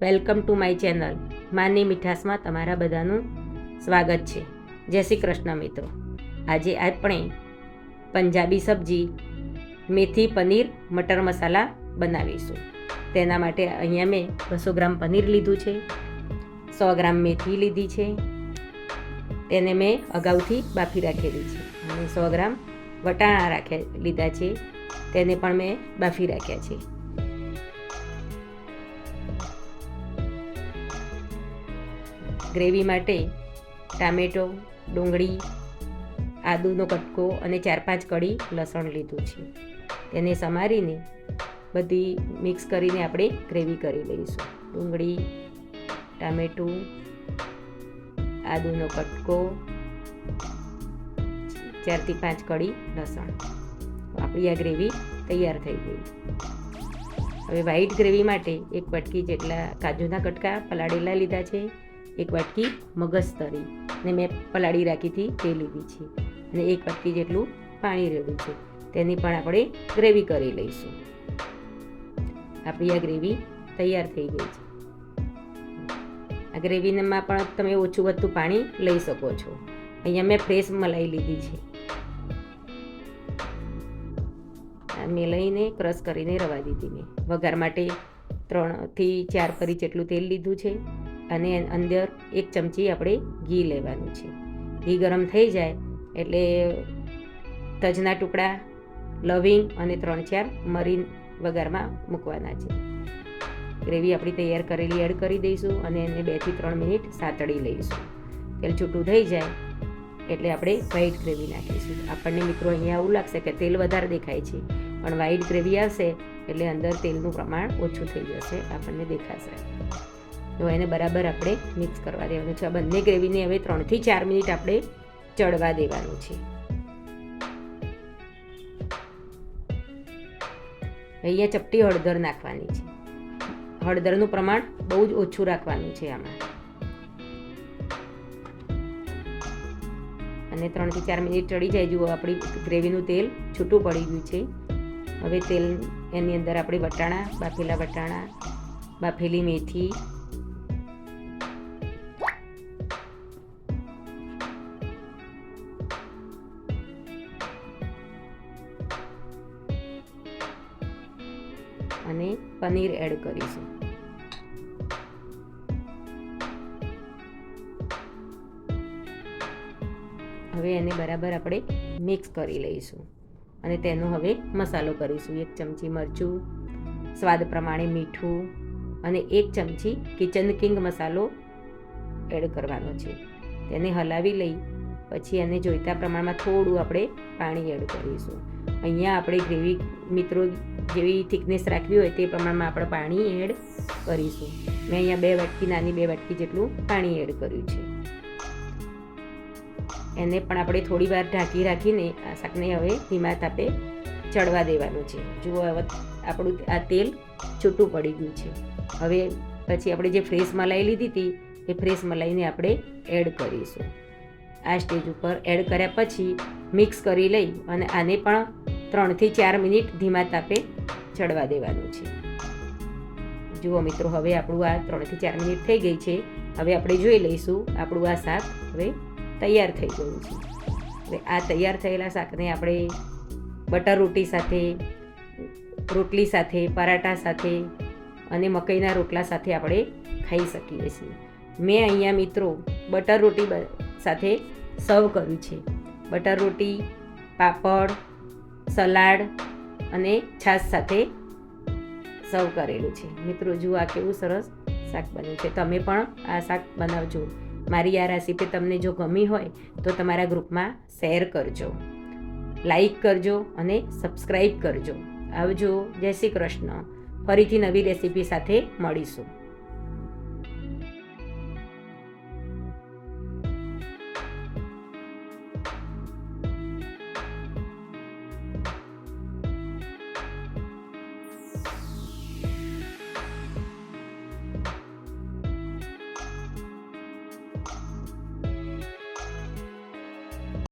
Welcome to my channel માની મીઠાસમાં તમારા બધાનું સ્વાગત છે. જય શ્રી કૃષ્ણ મિત્રો. આજે આપણે પંજાબી સબ્જી, મેથી, પનીર, મટર મસાલા બનાવીશું. તેના માટે અહીંયા મેં બસો ગ્રામ પનીર લીધું છે, સો ગ્રામ મેથી લીધી છે, તેને મેં અગાઉથી બાફી રાખેલી છે અને સો ગ્રામ વટાણા રાખ્યા લીધા છે, તેને પણ મેં બાફી રાખ્યા છે. ગ્રેવી માટે ટામેટો, ડુંગળી, આદુનો કટકો અને ચાર પાંચ કળી લસણ લીધું છે. તેને સમારીને બધી મિક્સ કરીને આપણે ગ્રેવી કરી લઈશું. ડુંગળી, ટામેટું, આદુનો કટકો, ચારથી પાંચ કળી લસણ. આપણી આ ગ્રેવી તૈયાર થઈ ગઈ. હવે વ્હાઈટ ગ્રેવી માટે એક પટકી જેટલા કાજુના કટકા પલાળેલા લીધા છે. એક વાટકી મગજ તરી ને મેં પલાળી રાખી હતી તે લીધી છે. અને એક વાટકી જેટલું પાણી રેડ્યું છે. તેની પણ આપણે ગ્રેવી કરી લઈશું. આપણી આ ગ્રેવી તૈયાર થઈ ગઈ છે. આ ગ્રેવીમાં પણ તમે ઓછું વધતું પાણી લઈ શકો છો. અહીંયા મેં ફ્રેશ મલાઈ લીધી છે. આ મેં લઈને ક્રશ કરીને રવા દીધી મેં. વઘાર માટે ત્રણથી ચાર પરી જેટલું તેલ લીધું છે. અને અંદર એક ચમચી આપણે ઘી લેવાનું છે. ઘી ગરમ થઈ જાય એટલે તજના ટુકડા, લવિંગ અને ત્રણ ચાર મરીન વઘારમાં મૂકવાના છે. ગ્રેવી આપણી તૈયાર કરેલી એડ કરી દઈશું અને એને બેથી ત્રણ મિનિટ સાતળી લઈશું. તેલ છૂટું થઈ જાય એટલે આપણે વ્હાઈટ ગ્રેવી નાખીશું. આપણને મિત્રો અહીંયા આવું લાગશે કે તેલ વધારે દેખાય છે, પણ વ્હાઈટ ગ્રેવી આવશે એટલે અંદર તેલનું પ્રમાણ ઓછું થઈ જશે. આપણને દેખાશે. તો એને બરાબર આપણે મિક્સ કરવા દેવાનું છે. આ બંને ગ્રેવીને હવે ત્રણથી ચાર મિનિટ આપણે ચડવા દેવાનું છે. અહીંયા ચપટી હળદર નાખવાની છે. હળદરનું પ્રમાણ બહુ જ ઓછું રાખવાનું છે આમાં. અને ત્રણથી ચાર મિનિટ ચડી જાય જુઓ, આપણી ગ્રેવીનું તેલ છૂટું પડી ગયું છે. હવે તેલ એની અંદર આપણે વટાણા, બાફેલા વટાણા, બાફેલી મેથી અને પનીર એડ કરીશું. હવે એને બરાબર આપણે મિક્સ કરી લઈશું. અને તેનો હવે મસાલો કરીશું. એક ચમચી મરચું, સ્વાદ પ્રમાણે મીઠું અને એક ચમચી કિચન કિંગ મસાલો એડ કરવાનો છે. તેને હલાવી લઈ, પછી એને જોઈતા પ્રમાણમાં થોડું આપણે પાણી એડ કરીશું. અહીંયા આપણે ગ્રેવી મિત્રો જેવી થિકનેસ રાખવી હોય તે પ્રમાણમાં આપણે પાણી એડ કરીશું. મેં અહીંયા બે વાટકી, નાની બે વાટકી જેટલું પાણી એડ કર્યું છે. એને પણ આપણે થોડી વાર ઢાંકી રાખીને આ શાકને હવે ધીમા તાપે ચડવા દેવાનું છે. જુઓ હવે આપણું આ તેલ છૂટું પડી ગયું છે. હવે પછી આપણે જે ફ્રેશ મલાઈ લીધી હતી, એ ફ્રેશ મલાઈને આપણે એડ કરીશું. આ સ્ટેજ ઉપર એડ કર્યા પછી મિક્સ કરી લઈ અને આને પણ ત્રણથી ચાર મિનિટ ધીમા તાપે ચડવા દેવાનું છે. જુઓ મિત્રો, હવે આપણું આ ત્રણથી ચાર મિનિટ થઈ ગઈ છે. હવે આપણે જોઈ લઈશું, આપણું આ શાક હવે તૈયાર થઈ ગયું છે. હવે આ તૈયાર થયેલા શાકને આપણે બટર રોટી સાથે, રોટલી સાથે, પરાઠા સાથે અને મકઈના રોટલા સાથે આપણે ખાઈ શકીએ છીએ. મેં અહીંયા મિત્રો બટર રોટી સાથે સર્વ કર્યું છે. બટર રોટી, પાપડ સલાડ અને છાશ સાથે સર્વ કરેલું છે. મિત્રો, જુઓ આ કેવું સરસ શાક બન્યું છે. તમે પણ આ શાક બનાવજો. મારી આ રેસીપી તમને જો ગમી હોય, તો તમારા ગ્રુપમાં શેર કરજો. લાઈક કરજો અને સબસ્ક્રાઈબ કરજો. આવજો. જય શ્રી કૃષ્ણ. ફરીથી નવી રેસીપી સાથે મળીશું.